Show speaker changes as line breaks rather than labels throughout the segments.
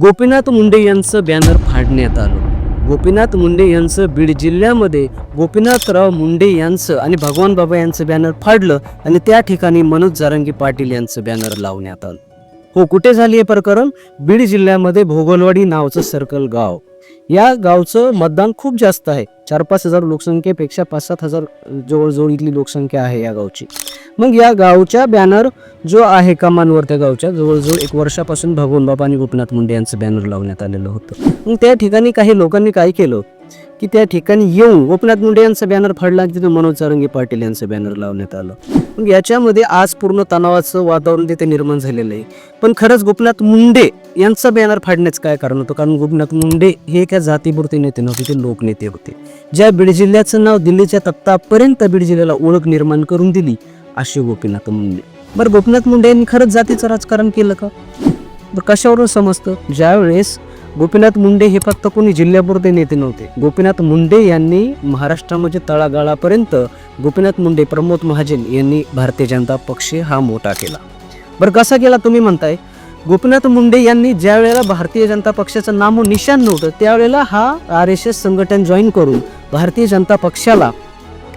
गोपीनाथ मुंडे यांचं बॅनर फाडण्यात आलं. गोपीनाथ मुंडे यांचं बीड जिल्ह्यामध्ये गोपीनाथराव मुंडे यांचं आणि भगवान बाबा यांचं बॅनर फाडलं आणि त्या ठिकाणी मनोज जारंगी पाटील यांचं बॅनर लावण्यात आलं. हो कुठे झाली हे प्रकरण? बीड जिल्ह्यामध्ये भोगलवाडी नावचं सर्कल गाव. या गावचं मतदान खूप जास्त आहे. चार पाच हजार लोकसंख्येपेक्षा पाच सात हजार जवळजवळ इथली लोकसंख्या आहे या गावची. मग या गावच्या बॅनर जो आहे कमानवर त्या गावच्या जवळजवळ एक वर्षापासून भगवान बाबा आणि गोपीनाथ मुंडे यांचं बॅनर लावण्यात आलेलं होतं. मग त्या ठिकाणी काही लोकांनी काय केलं? की त्या ठिकाणी येऊन गोपीनाथ मुंडे यांचा बॅनर फाडला आणि तिथं मनोज चारंगे पाटील यांचं बॅनर लावण्यात आलं. मग याच्यामध्ये आज पूर्ण तणावाचं वातावरण तिथे निर्माण झालेलं आहे. पण खरंच गोपीनाथ मुंडे यांचा बॅनर फाडण्याचं काय कारण होतं? कारण गोपीनाथ मुंडे हे एका जातीपुरते नेते नव्हते ते लोकनेते होते. ज्या बीड जिल्ह्याचं नाव दिल्लीच्या तत्तापर्यंत बीड जिल्ह्याला ओळख निर्माण करून दिली असे गोपीनाथ मुंडे. बरं गोपीनाथ मुंडे यांनी खरंच जातीचं राजकारण केलं का? बरं कशावरून समजतं? ज्यावेळेस गोपीनाथ मुंडे हे फक्त कोणी जिल्ह्यापुरते नेते नव्हते. गोपीनाथ मुंडे यांनी महाराष्ट्रामध्ये तळागाळापर्यंत गोपीनाथ मुंडे प्रमोद महाजन यांनी भारतीय जनता पक्ष हा मोठा केला. बरं कसा केला तुम्ही म्हणताय? गोपीनाथ मुंडे यांनी ज्या वेळेला भारतीय जनता पक्षाचं नामो निशान नव्हतं त्यावेळेला हा आर एस एस संघटन जॉईन करून भारतीय जनता पक्षाला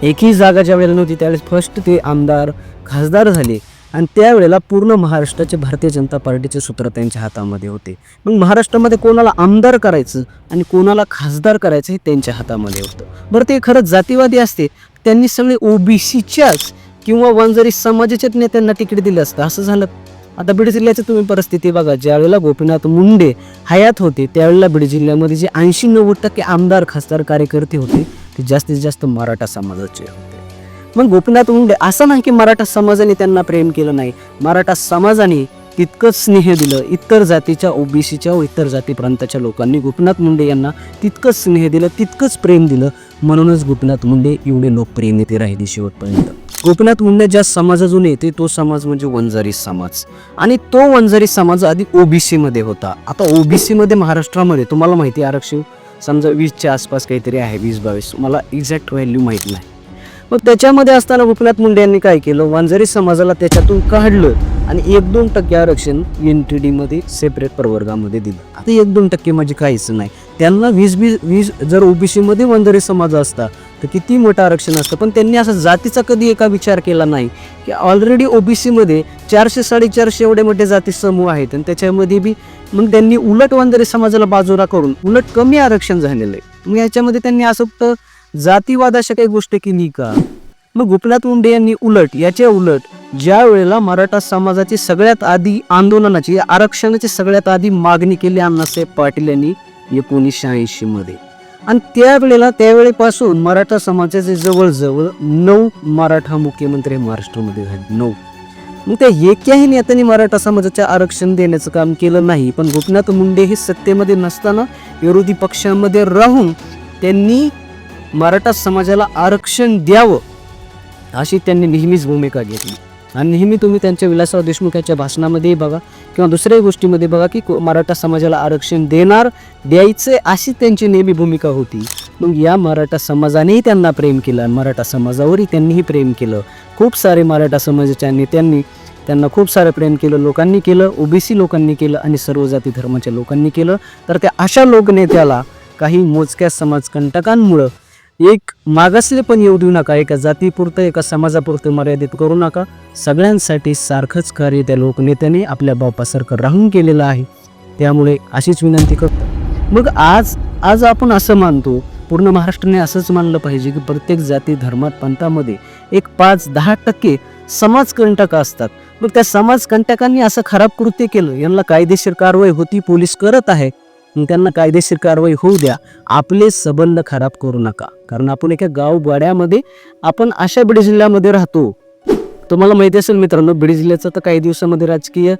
एकही जागा ज्या वेळेला नव्हती त्यावेळेस फर्स्ट ते आमदार खासदार झाले. आणि त्यावेळेला पूर्ण महाराष्ट्राचे भारतीय जनता पार्टीचे सूत्र त्यांच्या हातामध्ये होते. मग महाराष्ट्रामध्ये कोणाला आमदार करायचं आणि कोणाला खासदार करायचं हे त्यांच्या हातामध्ये होतं. बरं ते खरंच जातीवादी असते. त्यांनी सगळे ओबीसीच्याच किंवा वंजारी समाजाच्याच नेत्यांना तिकीट दिलं असतं. असं झालं. आता बीड जिल्ह्याची तुम्ही परिस्थिती बघा. ज्यावेळेला गोपीनाथ मुंडे हयात होते त्यावेळेला बीड जिल्ह्यामध्ये जे ऐंशी नव्वद टक्के आमदार खासदार कार्यकर्ते होते ते जास्तीत जास्त मराठा समाजाचे होते. मग गोपीनाथ मुंडे असं नाही की मराठा समाजाने त्यांना प्रेम केलं नाही. मराठा समाजाने तितकंच स्नेह दिलं. इतर जातीच्या ओबीसीच्या व इतर जाती प्रांताच्या लोकांनी गोपीनाथ मुंडे यांना तितकंच स्नेह दिलं तितकंच प्रेम दिलं. म्हणूनच गोपीनाथ मुंडे एवढे लोकप्रिय नेते राहिले शेवटपर्यंत. गोपीनाथ मुंडे ज्या समाजातून येते तो समाज म्हणजे वंजारी समाज. आणि तो वंजारी समाज आधी ओ बी सीमध्ये होता. आता ओ बी सीमध्ये महाराष्ट्रामध्ये तुम्हाला माहिती आहे आरक्षण समजा वीसच्या आसपास काहीतरी आहे वीस बावीस. मला एक्झॅक्ट व्हॅल्यू माहीत नाही. मग त्याच्यामध्ये असताना गोपीनाथ मुंडे यांनी काय केलं? वांजरी समाजाला त्याच्यातून काढलं आणि एक दोन टक्के आरक्षण एन टी डीमध्ये सेपरेट प्रवर्गामध्ये दिलं. आता एक दोन टक्के म्हणजे काहीच नाही. त्यांना वीस वीस वीस जर ओबीसीमध्ये वांजरी समाज असता तर किती मोठं आरक्षण असतं? पण त्यांनी असं जातीचा कधी एका विचार केला नाही की ऑलरेडी ओबीसीमध्ये चारशे साडेचारशे एवढे मोठे जाती समूह आहेत आणि त्याच्यामध्ये बी मग त्यांनी उलट वांजरी समाजाला बाजूला करून उलट कमी आरक्षण झालेलं आहे. मग याच्यामध्ये त्यांनी असं फक्त जातीवाद अशा काही गोष्ट केली का? मग गोपीनाथ मुंडे यांनी उलट याच्या उलट ज्या वेळेला मराठा समाजाची सगळ्यात आधी आंदोलनाची आरक्षणाची सगळ्यात आधी मागणी केली अण्णासाहेब पाटील यांनी एकोणीसशे ऐंशी मध्ये. आणि त्यावेळेला त्यावेळेपासून मराठा समाजाचे जवळजवळ नऊ मराठा मुख्यमंत्री महाराष्ट्रामध्ये झाले. नऊ. मग त्या एकाही नेत्यांनी मराठा समाजाचे आरक्षण देण्याचं काम केलं नाही पण गोपीनाथ मुंडे हे सत्तेमध्ये नसताना विरोधी पक्षामध्ये राहून त्यांनी मराठा समाजाला आरक्षण द्यावं अशी त्यांनी नेहमीच भूमिका घेतली. आणि नेहमी तुम्ही त्यांच्या विलासराव देशमुख यांच्या भाषणामध्येही बघा किंवा दुसऱ्याही गोष्टीमध्ये बघा की को- मराठा समाजाला आरक्षण देणार द्यायचे अशी त्यांची नेहमी भूमिका होती. मग या मराठा समाजानेही त्यांना प्रेम केलं मराठा समाजावरही त्यांनीही प्रेम केलं. खूप सारे मराठा समाजाच्या नेत्यांनी त्यांना खूप सारं प्रेम केलं लोकांनी केलं ओबीसी लोकांनी केलं आणि सर्व जाती धर्माच्या लोकांनी केलं. तर त्या अशा लोकनेत्याला काही मोजक्या समाजकंटकांमुळं एक मागासले पण येऊ देऊ नका एका जातीपुरतं एका समाजापुरतं मर्यादित करू नका. सगळ्यांसाठी सारखंच कार्य त्या लोकनेत्याने आपल्या बापासारखं राहून केलेलं आहे. त्यामुळे अशीच विनंती करतो. मग आज आज आपण असं मानतो पूर्ण महाराष्ट्राने असंच मानलं पाहिजे की प्रत्येक जाती धर्मात पंथामध्ये एक पाच दहा टक्के समाजकंटक असतात. मग त्या समाजकंटकांनी असं खराब कृत्य केलं यांना कायदेशीर कारवाई होती पोलीस करत आहे. त्यांना कायदेशीर कारवाई होऊ द्या. आपले संबंध खराब करू नका. कारण आपण एका गाववाड्यामध्ये आपण अशा बीड जिल्ह्यामध्ये राहतो. तुम्हाला माहिती असेल मित्रांनो बीड जिल्ह्याचं तर काही दिवसामध्ये राजकीय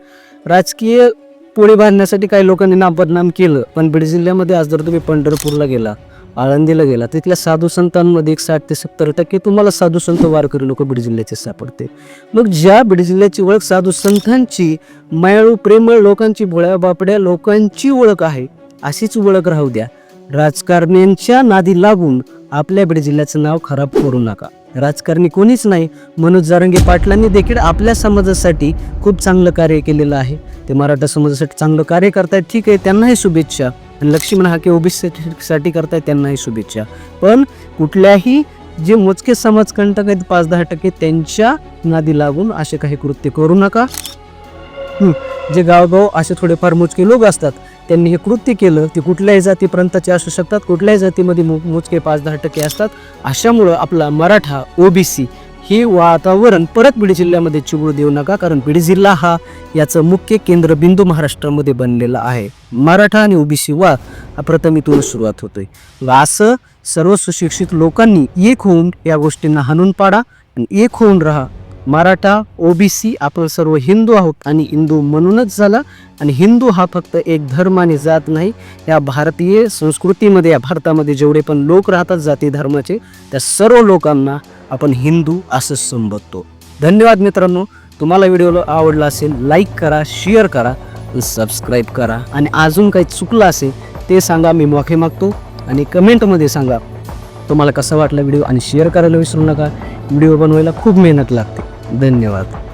राजकीय पोळी बांधण्यासाठी काही लोकांनी नाम बदनाम केलं. पण बीड जिल्ह्यामध्ये आज जर तुम्ही पंढरपूरला गेला आळंदीला गेला तिथल्या साधू संतांमध्ये एक साठ ते सत्तर टक्के तुम्हाला साधू संत वारकरी लोक बीड जिल्ह्याचे सापडते. मग ज्या बीड जिल्ह्याची ओळख साधू संतांची मायाळू प्रेमळ लोकांची भोळ्या बापड्या लोकांची ओळख आहे अशीच ओळख राहू द्या. राजकारण्यांच्या नादी लागून आपल्या बीड जिल्ह्याचं नाव खराब करू नका. राजकारणी कोणीच नाही. मनोज जारंगे पाटलांनी देखील आपल्या समाजासाठी खूप चांगलं कार्य केलेलं आहे. ते मराठा समाजासाठी चांगलं कार्य करतायत ठीक आहे त्यांनाही शुभेच्छा. आणि लक्ष्मण हाके ओबीसीसाठी करतायत त्यांनाही शुभेच्छा. पण कुठल्याही जे मोजके समाजकंटक आहेत पाच दहा टक्के त्यांच्या नादी लागून असे काही कृत्य करू नका. जे गावगाव असे थोडेफार मोजके लोक असतात त्यांनी हे कृत्य केलं ते कुठल्याही जाती असू शकतात कुठल्याही जातीमध्ये मो मोजके पाच दहा टक्के असतात. अशामुळं आपला मराठा ओबीसी हे वातावरण परत बीड जिल्ह्यामध्ये चिघळू देऊ नका कारण बीड जिल्हा हा याचं मुख्य केंद्रबिंदू महाराष्ट्रामध्ये बनलेला आहे. मराठा आणि ओबीसी वा हा प्रथम इथूनच सुरुवात होतोय. आहे असं सर्व सुशिक्षित लोकांनी एक होऊन या गोष्टींना हाणून पाडा आणि एक होऊन राहा. मराठा ओबीसी आपण सर्व हिंदू आहोत आणि हिंदू म्हणूनच झाला. आणि हिंदू हा फक्त एक धर्म आणि जात नाही. या भारतीय संस्कृतीमध्ये या भारतामध्ये जेवढे पण लोक राहतात जाती धर्माचे त्या सर्व लोकांना आपण हिंदू असं संबोधतो. धन्यवाद मित्रांनो. तुम्हाला व्हिडिओ आवडला असेल लाईक करा शेअर करा सबस्क्राईब करा. आणि अजून काही चुकलं असेल ते सांगा मी माफी मागतो. आणि कमेंटमध्ये सांगा तुम्हाला कसा वाटला व्हिडिओ? आणि शेअर करायला विसरू नका. व्हिडिओ बनवायला खूप मेहनत लागते. धन्यवाद